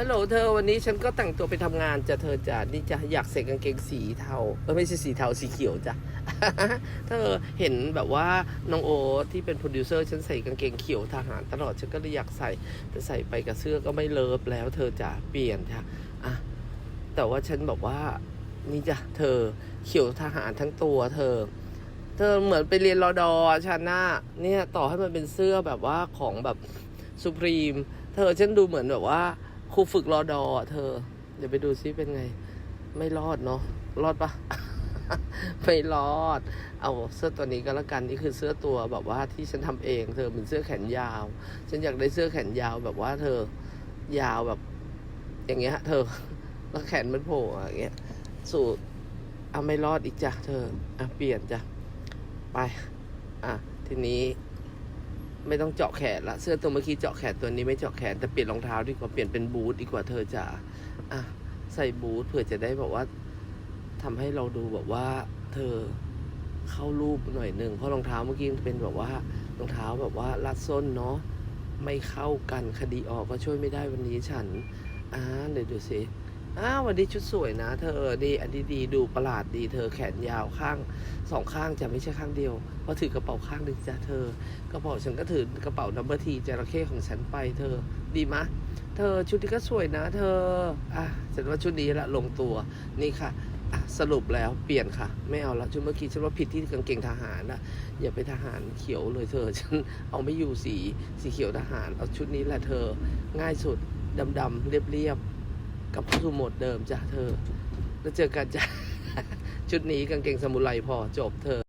ฮัลโหลเธอวันนี้ฉันก็แต่งตัวไปทำงานจะเธอจะนี่จะอยากใส่กางเกงสีเทาเออไม่ใช่สีเทาสีเขียวจ้ะเธอเห็นแบบว่าน้องโอตที่เป็นโปรดิวเซอร์ฉันใส่กางเกงเขียวทหารตลอดฉันก็เลยอยากใส่แต่ใส่ไปกับเสื้อก็ไม่เลิฟแล้ว เธอจะเปลี่ยนค่ะอะแต่ว่าฉันบอกว่านี่จ้ะเธอเขียวทหารทั้งตัวเธอ เธอเหมือนไปเรียนรอดอฉันน่ะเนี่ยต่อให้มันเป็นเสื้อแบบว่าของแบบสุพรีมเธอฉันดูเหมือนแบบว่า ครูฝึกรอดอะเธอ เดี๋ยวไปดูซิเป็นไง ไม่รอดเนาะรอดปะไม่รอด เอาเสื้อตัวนี้ก็แล้วกันนี่คือเสื้อตัวแบบว่าที่ฉันทำเอง เธอเป็นเสื้อแขนยาว ฉันอยากได้เสื้อแขนยาวแบบว่าเธอยาวแบบ อย่างเงี้ย เธอแล้วแขนมันโผล่ออย่างเงี้ย สูตรเอาไม่รอดอีกจ้ะเธออะเปลี่ยนจ้ะไป อะทีนี้ ไม่ต้องเจาะแขนละเสื้อตัวเมื่อกี้เจาะแขนตัวนี้ไม่เจาะแขนแต่เปลี่ยนรองเท้าดีกว่าเปลี่ยนเป็นบูทดีกว่าเธอจ๋าอะใส่บูทเผื่อจะได้แบบว่าทำให้เราดูแบบว่า เธอเข้ารูปหน่อยหนึ่งเพราะรองเท้าเมื่อกี้เป็นแบบว่ารองเท้าแบบว่าลัดส้นเนาะไม่เข้ากันคดีออกก็ช่วยไม่ได้วันนี้ฉันอ่าเดี๋ยวดูสิ อ้าววันนี้ชุดสวยนะ เธอดีอันนี้ดีดูประหลาดดี เธอแขนยาวข้างสองข้างจะไม่ใช่ข้างเดียวเพราะถือกระเป๋าข้างหนึ่งจ้ะเธอ กระเป๋าฉันก็ถือกระเป๋านัมเบอร์ทีจระเข้ของฉันไป เธอดีมะ เธอชุดนี้ก็สวยนะ เธออะฉันว่าชุดนี้ละลงตัวนี่ค่ะอะสรุปแล้วเปลี่ยนค่ะ ไม่เอาละชุดเมื่อกี้ฉันว่าผิดที่กางเกงทหารนะอย่าไปทหารเขียวเลยเธอฉันเอาไม่อยู่สีสีเขียวทหารเอาชุดนี้แหละเธอง่ายสุดดำๆเรียบๆ กับสู่โหมดเดิมจ้ะเธอ แล้วเจอกันจ้ะ ชุดนี้กางเกงสมุไรพอจบเธอ